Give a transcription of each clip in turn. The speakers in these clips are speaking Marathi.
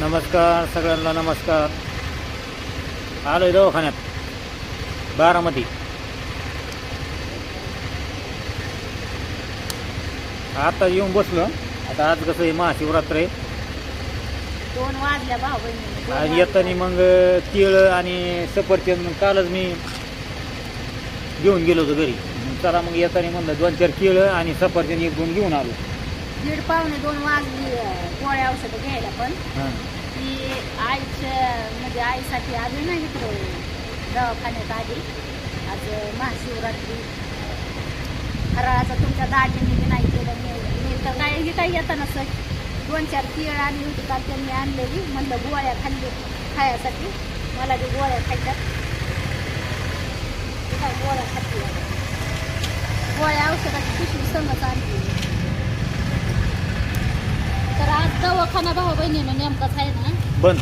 नमस्कार सगळ्यांना नमस्कार. आलो आहे दवाखान्यात बारामती. आता येऊन बसलो. आता आज कसं आहे महाशिवरात्र. आहे आणि येताना मग केळ आणि सफरचंद कालच मी घेऊन गेलो होतो घरी. चला मग येताना म्हणलं दोन चार केळं आणि सफरचंद एक दोन घेऊन आलो. दीड पावणे दोन वाजली गोळ्या औषधं घ्यायला पण. हां. ती आईच्या म्हणजे आईसाठी आली ना इकडं दवाखान्यात आली. आज महाशिवरात्री. फराळाचं तुमच्या दाजीने बी नाही केलं मी मी तर काय ही काही येताना सर? दोन चार केळ आणली होती काल त्यांनी आणलेली. म्हणलं गोळ्या खाल्ली खायासाठी. मला बी गोळ्या खायच्यात ती काय गोळ्या खाल्ली गोळ्या औषधाची पिशवी संगच आणली तर आज दवाखाना भाऊ बहिणीनं नेमकाच आहे ना? बंद.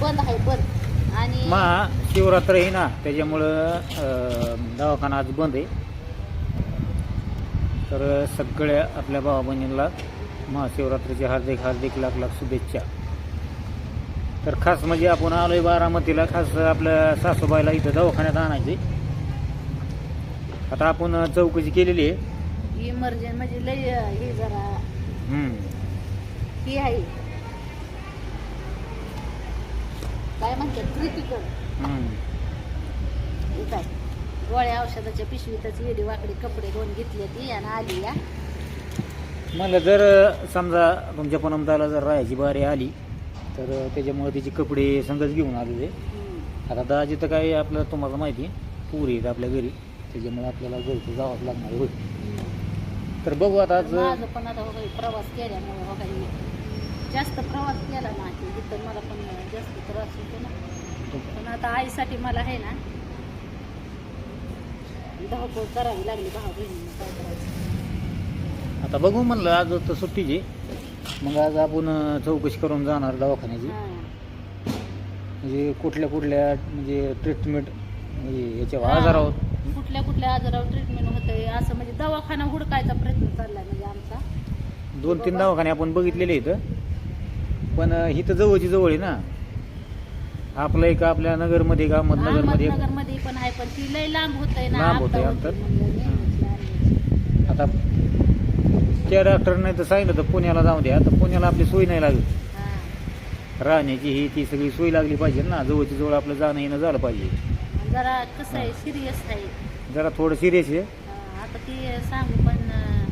बंद आहे बंद. आणि महाशिवरात्र आहे ना त्याच्यामुळं अं, दवाखाना आज बंद आहे. तर सगळ्या आपल्या भावा बहिणींना महाशिवरात्रीची हार्दिक हार्दिक लाख लाख शुभेच्छा. तर खास म्हणजे आपण आलोय बारामतीला खास आपल्या सासूबाईला इथं दवाखान्यात आणायचे. आता आपण चौकशी केलेली आहे. इमर्जन्सी म्हणजे लय हे जरा. हम्म. हे आहे. काय म्हणतात क्रिटिकल आहे. गोळ्या औषधाच्या पिशवीतच येडी वाकडी कपडे दोन घेतले ती आणि आली या. मला जर समजा तुमच्या पनमताला जर राहायची बारी आली तर त्याच्यामुळे तिचे कपडे संगच घेऊन आलेले. आता दाजी तर काय आपलं तुम्हाला माहिती आहे, पुरी आहेत आपल्या घरी त्याच्यामुळे आपल्याला घरचं जावंच लागणार होय. तर बघू आता आज माझं पण आता बघा प्रवास केल्यामुळे हे जास्त प्रवास केला ना की इथं मला पण जास्त त्रास होतो ना. पण आता आईसाठी मला आहे ना धावपळ करावी लागली भाऊ बहिणीने काय करायचं? आता बघू म्हणलं आज तर सुट्टीची मग आज आपण चौकशी करून जाणार दवाखान्याची. हां. म्हणजे कुठल्या कुठल्या म्हणजे ट्रीटमेंट म्हणजे याच्यावर हां. आजारावर कुठल्या कुठल्या आजारावर ट्रीटमेंट होतंय असं म्हणजे दवाखाना हुडकायचा प्रयत्न चाललाय म्हणजे आमचा. दोन तीन दवाखाने आपण बघितलेले इथं पण अं, इथं जवळची जवळ आहे ना. आपलं एक आपल्या नगरमध्ये का अहमदनगरमध्ये एक अहमदनगरमध्ये पण आहे पण ती लय लांब होतंय ना लांब होतंय अंतर. होती. आता त्या डॉक्टरने तर सांगितलं तर पुण्याला जाऊ द्या. तर पुण्याला आपली सोय नाही लागत. हां. राहण्याची ही ती सगळी सोय लागली पाहिजे ना. जवळची जवळ आपलं जाणं येणं झालं पाहिजे. जरा कसं आहे सिरियस आहे. जरा थोडं सिरियस आहे. अं, आता ती सांगू पण अं,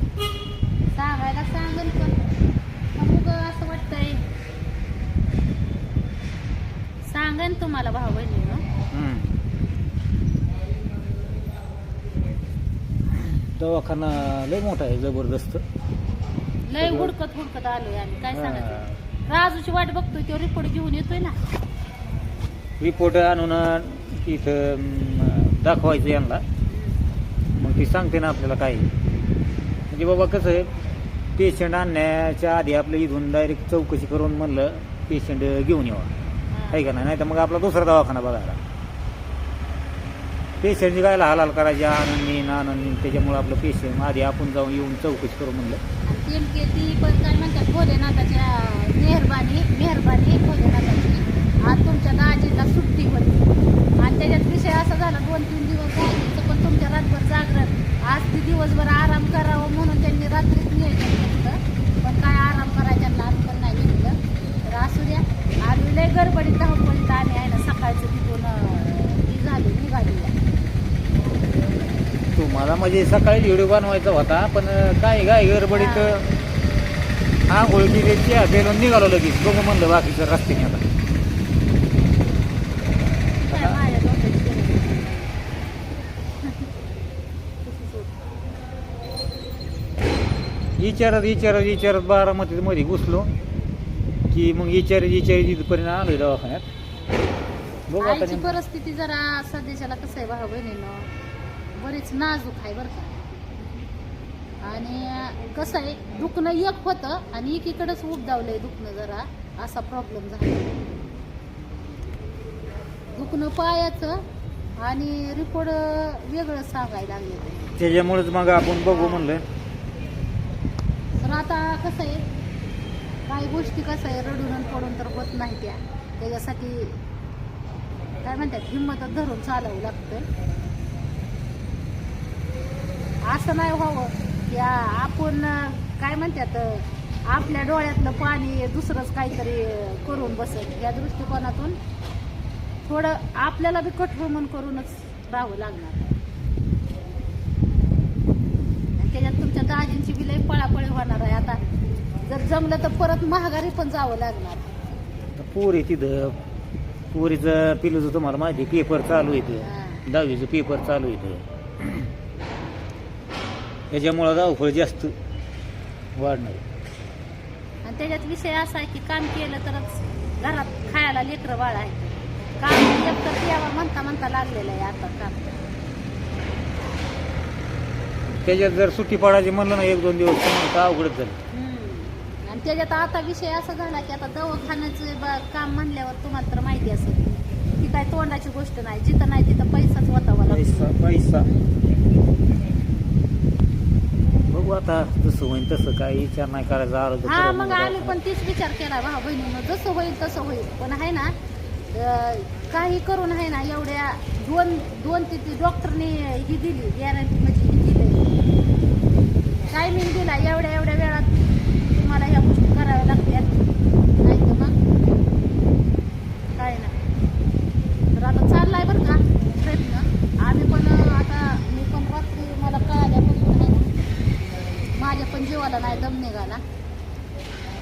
सांगायला पण. उगं असं वाटतंय सांगेन तुम्हाला बहिणीनं हम्म. दवाखाना लय मोठा आहे जबरदस्त. लय हुडकत हुडकत आलोय आणि काय सांगायचं? राजूची वाट बघतोय तो रिपोर्ट घेऊन येतोय ना. रिपोर्ट आणून तिथं अं, दाखवायचं यांना. मग ती सांगते ना आपल्याला काय. म्हणजे बाबा कसं आहे पेशंट आणण्याच्या आधी आपलं इथून डायरेक्ट चौकशी करून म्हणलं पेशंट घेऊन यावा. आहे का नाही? तर मग आपला दुसरा दवाखाना बघायला. पेशंटची गायला हालाल करायची आनंदी आनंदी त्याच्यामुळे आपलं पेशंट आधी आपण जाऊन येऊन चौकशी करू म्हणलं. ती पण काय म्हणतात भोलेनाथाच्या मेहरबानी मेहरबानी भोलेनाथाची आज तुमच्या दाजीला सुट्टी होती आणि त्याच्यात विषय असा झाला दोन तीन दिवस दाजीचं पण तुमच्या रातभर जागरण आज ती दिवसभर आराम करावं म्हणून त्यांनी रात्रीच नियोजन घेतलं पण काय आराम करायच्या आज पण नाही घेतलं तर असू द्या आम्ही लय गडबडीत धावपळीत आम्ही आहे ना सकाळचं तिथून अं, ती झाली निघाली तुम्हाला म्हणजे सकाळी व्हिडिओ बनवायचा होता पण काय काय गडबडीत आंघोळ केली चहा पेलून निघालो लगेच. बघू म्हणलं बाकीचं रस्त्याने आता. विचारत विचारत विचारत बारामतीमध्ये घुसलो की मग विचारत विचारत इथपर्यंत आलोय दवाखान्यात. बघू आता. परिस्थिती जरा सध्याच्याला कसं आहे भाऊ बहिणीनं बरीच नाजूक आहे बरं का. आणि कसं आहे दुखणं एक होतं आणि एकीकडेच उबदावलंय दुखणं जरा असा प्रॉब्लेम झाला. दुखणं पायाचं आणि रिपोर्ट वेगळं सांगायला लागले. त्याच्यामुळेच मग आपण बघू म्हणलं. तर आता कसं आहे काही गोष्टी कसं आहे रडून आणि पडून तर होत नाही त्या. त्याच्यासाठी काय म्हणतात हिंमतच धरून चालावं लागतं असं नाही व्हावं. की आ- आपण काय म्हणतात आपल्या डोळ्यातलं पाणी दुसरंच काहीतरी करून बसत या दृष्टिकोनातून थोडं आपल्याला बी कठोर करूनच राहावं लागणार. त्याच्यात तुमच्या दाजींची बी लई पळापळी होणार आहे. आता जर जमलं तर परत महागारी पण जावं लागणार. पोरी तिथं. पोरीचं पिलूचं तुम्हाला माहिती पेपर चालू येतं. दहावीचं पेपर चालू येतं त्याच्यामुळं धावपळ जास्त वाढणार. आणि त्याच्यात विषय असा आहे की काम केलं तरच घरात खायला लेकरं बाळ आहे काम एकतर द्यावा म्हणता म्हणता लागलेलं आहे आता काम. त्याच्यात जर सुट्टी पडायची म्हणलं ना एक दोन दिवस तर मग तर अवघडच झालं. हम्म. आणि त्याच्यात आता विषय असा झाला की आता दवाखान्याचं ब- काम म्हणल्यावर तुम्हाला तर माहिती असेल. ती काय तोंडाची गोष्ट नाही जिथं नाही तिथं पैसाच वतावा लागतो. पैसा बघू आता जसं होईल तसं काही विचार नाही करायचा आरोग्य हा मग आम्ही पण तीच विचार केला भाऊ बहिणीनं जसं होईल तसं होईल. पण आहे ना अं, काही करून आहे ना एवढ्या दोन दोन ते ती डॉक्टरने ही दिली गॅरंटी म्हणजे ही दिली. टायमिंग दिला एवढ्या एवढ्या वेळात तुम्हाला ह्या गोष्टी कराव्या लागतात नाही तर मग काय नाही तर आता चाललाय बरं का प्रयत्न आम्ही पण आता मी पण रात्री मला कळाल्यापासून आहे ना झाला नाही दम निघाला.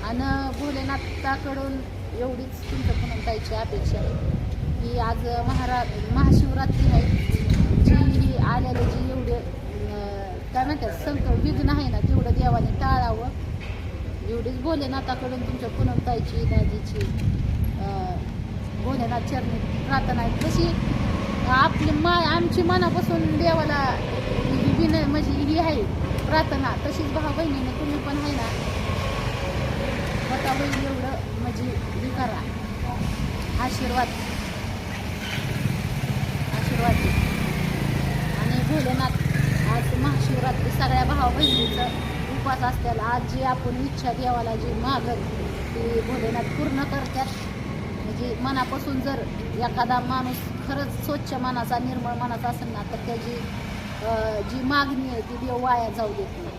आणि भोलेनाथाकडून एवढीच तुमच्या पुन्हा अपेक्षा आहे की आज महारा महाशिवरात्री आहे. जी ही जी एवढे काय म्हणतात संकट विघ्न आहे ना तेवढं देवाने टाळावं. एवढीच भोलेनाथाकडून तुमच्या पुनमताईची दाजीची भोलेनाथ चरणी प्रार्थना आहे. तशी आपली मा आमची मनापासून देवाला विन विनय म्हणजे ही आहे प्रार्थना तशीच भाऊ बहिणीनं तुम्ही पण आहे ना? स्वतः बहिणी एवढं म्हणजे हे करा. आशीर्वाद. आशीर्वाद. आणि भोलेनाथ आज महाशिवरात्री सगळ्या भाऊ बहिणीचं उपास असतात आज जी आपण इच्छा देवाला जी मागत ती भोलेनाथ पूर्ण करतात. म्हणजे मनापासून जर एखादा माणूस खरंच स्वच्छ मनाचा निर्मळ मनाचा असेल ना तर त्याची जी मागणी आहे ती देव वाया जाऊ देत नाही.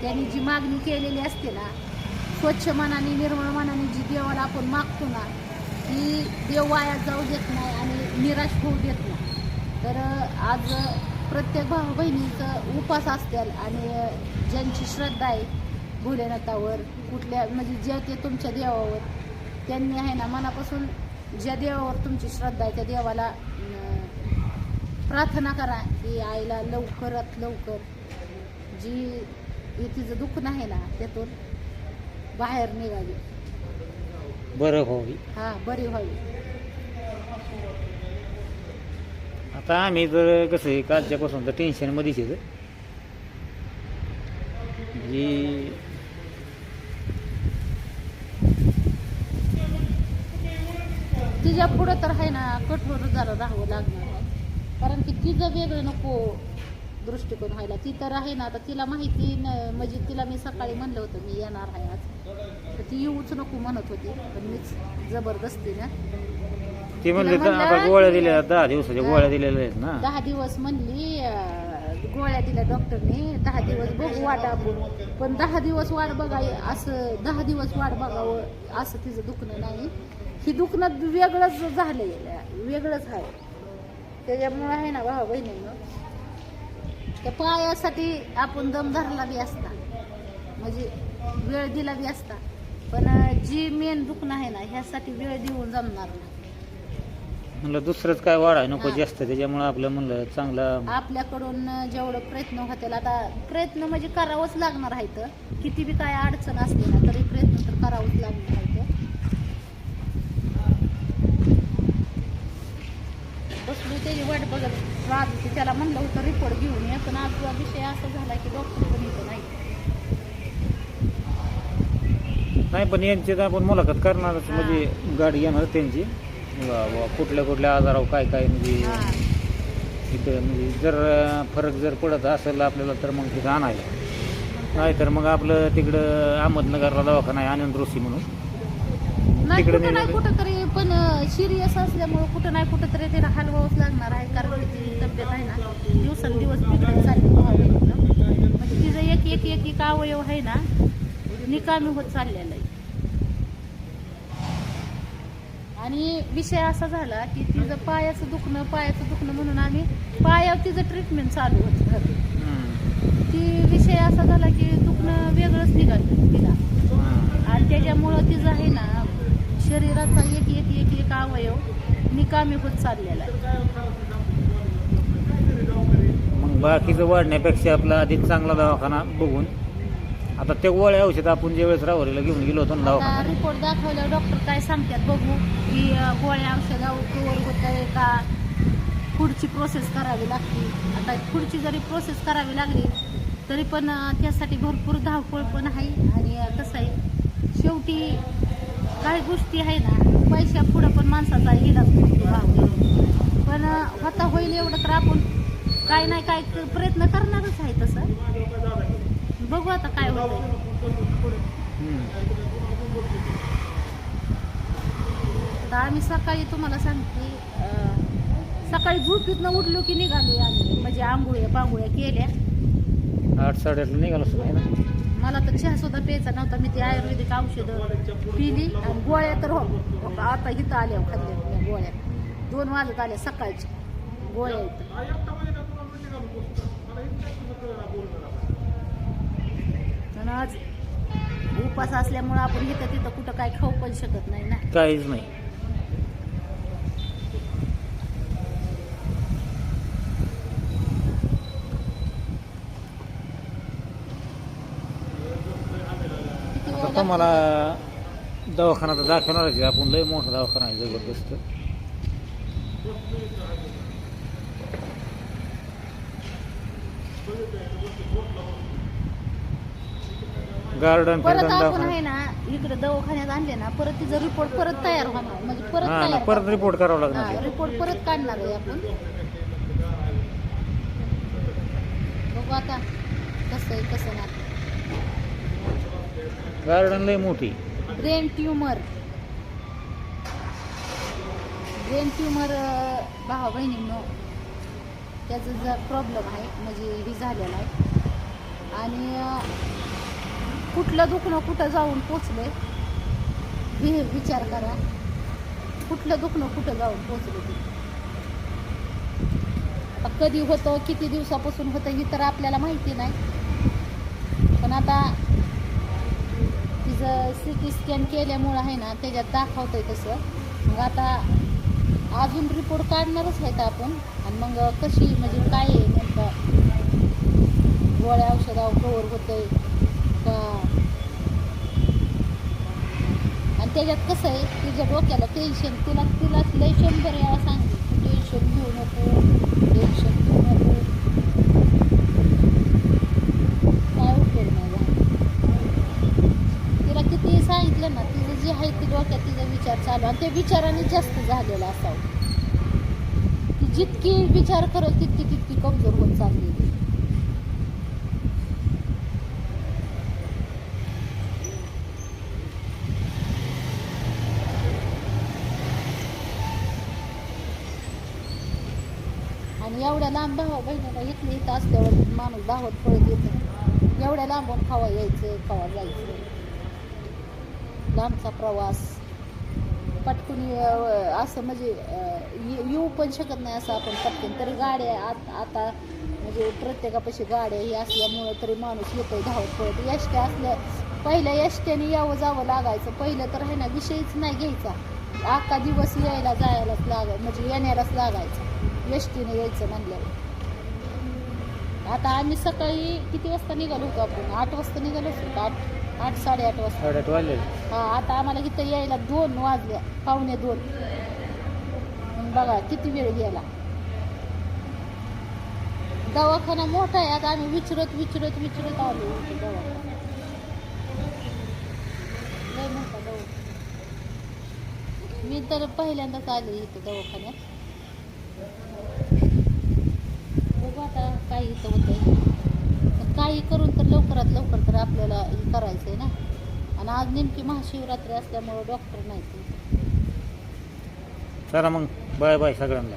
त्यांनी जी मागणी केलेली असते ना स्वच्छ मनाने निर्मळ मनाने जी देवाला आपण मागतो ना ती देव वाया जाऊ देत नाही आणि निराश होऊ देत नाही. तर आज प्रत्येक भाऊ बहिणीचं उपास असतील आणि ज्यांची श्रद्धा आहे भोलेनाथावर कुठल्या म्हणजे जे ते तुमच्या देवावर त्यांनी आहे ना मनापासून ज्या देवावर तुमची श्रद्धा आहे त्या देवाला प्रार्थना करा की आईला लवकरात लवकर जी हे तिचं दुःख नाही ना त्यातून बाहेर निघावी. बरं व्हावी हा बरी व्हावी आता आम्ही जर कसं आहे कालच्यापासून तर टेन्शनमध्येच येतं जी तिच्या पुढं तर आहे ना कठोर जरा राहावं लागणार. आहे कारण की तिचं वेगळं नको दृष्टिकोन व्हायला. ती तर आहे ना आता तिला माहिती न- म्हणजे तिला मी सकाळी म्हणलं होतं मी येणार आहे आज. तर ती येऊच नको म्हणत होती पण मीच जबरदस्ती ना ते म्हणले तिला तर म्हणलं आता गोळ्या दिल्या दहा दिवसाच्या गोळ्या दिलेल्या आहेत ना. दहा दिवस म्हणली अं, गोळ्या दिल्या डॉक्टरने दहा दिवस बघू वाट आपण. पण दहा दिवस वाट बघाय असं दहा दिवस वाट बघावं असं तिचं दुखणं नाही. ही दुखणं वेगळंच झालंय वेगळंच आहे. त्याच्यामुळे आहे ना भाऊ बहिणीनं. त्या पायासाठी आपण दम धरला बी असता. म्हणजे वेळ दिला बी असता. पण जी मेन दुखणं आहे ना ह्यासाठी वेळ देऊन जमणार नाही. म्हणलं दुसरंच काय वाढाय नको. जास्त. त्याच्यामुळे आपलं म्हणलं चांगलं आपल्याकडून जेवढं प्रयत्न होतील आता प्रयत्न म्हणजे करावंच लागणार आहे तर. किती बी काय अडचण असली ना तरी प्रयत्न तर करावंच लागणार आहे बसलो त्याची वाट बघत राहत होती. त्याला म्हणलं होतं रिपोर्ट घेऊन ये. पण आज विषय असा झाला की डॉक्टर पण इथं नाही. नाही पण यांची तर आपण मुलाखत करणारच. म्हणजे गाडी येणार त्यांची. कुठल्या कुठल्या आजारावर काय काय म्हणजे. इथं म्हणजे जर फरक जर पडत असेल आपल्याला तर मग तिथं आणायला. मग नाहीतर मग आपलं तिकडं अहमदनगरला दवाखाना आहे आनंद ऋषी म्हणून. नाही तिकडे सिरियस असल्यामुळं कुठं नाही कुठं तरी तिला हलवावंच लागणार आहे कारण तिची तब्येत आहे ना दिवसेंदिवस बिघडत चालली. म्हणजे तिचं एक एक एक एक अवयव आहे ना निकामी होत चाललेला आहे आणि विषय असा झाला की तिचं पायाचं दुखणं पायाचं दुखणं म्हणून आम्ही पायावर तिचं ट्रीटमेंट चालू होत. ती विषय असा झाला की दुखणं वेगळंच निघालं तिला. आणि त्याच्यामुळं तिचं आहे ना शरीराचा एक एक एक एक अवयव निकामी होत चाललेला आहे. मग बाकीचं वाढण्यापेक्षा आपला आधीच चांगला दवाखाना बघून आता ते गोळ्या औषध आपण ज्या वेळेस राहुरीला घेऊन गेलो होतो ना आता दवाखान्यात. रिपोर्ट दाखवल्यावर डॉक्टर काय सांगतात बघू की अं, गोळ्या औषधावर कवर होत आहे का? पुढची प्रोसेस करावी लागते. आता पुढची जरी प्रोसेस करावी लागली तरी पण अं, त्यासाठी भरपूर धावपळ पण आहे. आणि अं, कसं आहे शेवटी काही गोष्टी आहे ना पैशा पुढं पण माणसाचा येणार होतो. पण होता होईल एवढं तर आपण काय नाही काय प्रयत्न करणारच आहे तसं. बघू आता काय होतं तर आम्ही सकाळी तुम्हाला सांगते सकाळी झोपीतनं उठलो की निघालो आम्ही. म्हणजे आंघोळ्या पांघोळ्या केल्या. आठ साडेआठला निघालो सुद्धा मला तर चहा सुद्धा प्यायचा नव्हता. मी ती आयुर्वेदिक औषधं पिली आणि गोळ्या तर हो आता इथं आल्या हो खाल्ल्या गोळ्या. दोन वाजत आल्या सकाळच्या गोळ्या इथं आज उपास असल्यामुळं आपण इथं तिथं कुठं काय खाऊ पण शकत नाही ना. काहीच नाही. आता तुम्हाला दवाखाना तर दाखवणारच आहे आपण लय मोठा दवाखाना आहे जबरदस्त. गार्डन परत फिर्डन आपण दवाखाना आहे ना इकडे दवाखान्यात आणले ना परत तिचा रिपोर्ट परत तयार होणार. म्हणजे परत हा ना तयार परत रिपोर्ट करावा लागणार. आहे. रिपोर्ट परत काढणार आहे आपण. बघू आता कसं आहे कसं नाही. गार्डन लय मोठी. ब्रेन ट्युमर ब्रेन ट्युमर भावा बहिणींनो त्याचा जर प्रॉब्लेम आहे म्हणजे हे झालेला आहे. आणि कुठलं दुखणं कुठं जाऊन पोचले हे विचार करा. कुठलं दुखणं कुठं जाऊन पोचले ते. कधी होतं किती दिवसापासून होतं ही तर आपल्याला माहिती नाही. पण आता तिचं सी टी स्कॅन केल्यामुळं आहे ना त्याच्यात दाखवतं आहे तसं. मग आता अजून रिपोर्ट काढणारच आहेत आपण. आणि मग कशी म्हणजे काय आहे नेमकं? गोळ्या औषधावर कवर आहे का? आणि त्याच्यात कसं आहे तिच्या डोक्याला टेन्शन तिला तिला लय शंभर यावं सांग टेन्शन घेऊ नको टेन्शन घेऊ नको काय उपयोग नाही झाला तिला किती सांगितलं ना तिचं जे आहे ते डोक्यात तिचा चालू आणि ते विचाराने जास्त झालेलं असावं. ती जितकी विचार करत तितकी तितकी कमजोर होत चालली. आणि एवढ्या लांब भावा बहिणीला इथलं इथं असल्यावर माणूस धावत पळत येत. एवढ्या लांबून खावा यायचं खावा जायचं. लांबचा प्रवास. पटकून असं म्हणजे ये- येऊ पण शकत नाही असं आपण पटकन. तरी गाड्या आत आता म्हणजे प्रत्येकापाशी गाड्या हे असल्यामुळं तरी माणूस येतोय धावत पळत एसट्या असल्या पहिल्या एसट्याने यावं जावं लागायचं. पहिलं तर हे ना विषयच नाही घ्यायचा. अख्खा दिवस यायला जायलाच लागाय म्हणजे येण्यालाच लागायचं. एसटीने यायचं म्हणल्यावर. आता आम्ही सकाळी किती वाजता निघालो होतो आपण? आठ वाजता निघालो होतो आठ आठ साडेआठ वाजता. साडेआठ वाजले. हा आता आम्हाला इथं यायला दोन वाजल्या पावणे दोन. बघा किती वेळ गेला. दवाखाना मोठा आहे आता आम्ही विचरत विचरत विचरत आलो इथे दवाखाना लय मोठा दवाखाना. मी तर पहिल्यांदाच आले इथं दवाखान्यात. बघू आता काही इथं होतं काही करून तर लवकरात लवकर तर आपल्याला हे करायचं आहे ना. आणि आज नेमकी महाशिवरात्री असल्यामुळं डॉक्टर नाही चला मग. बाय बाय सगळ्यांना.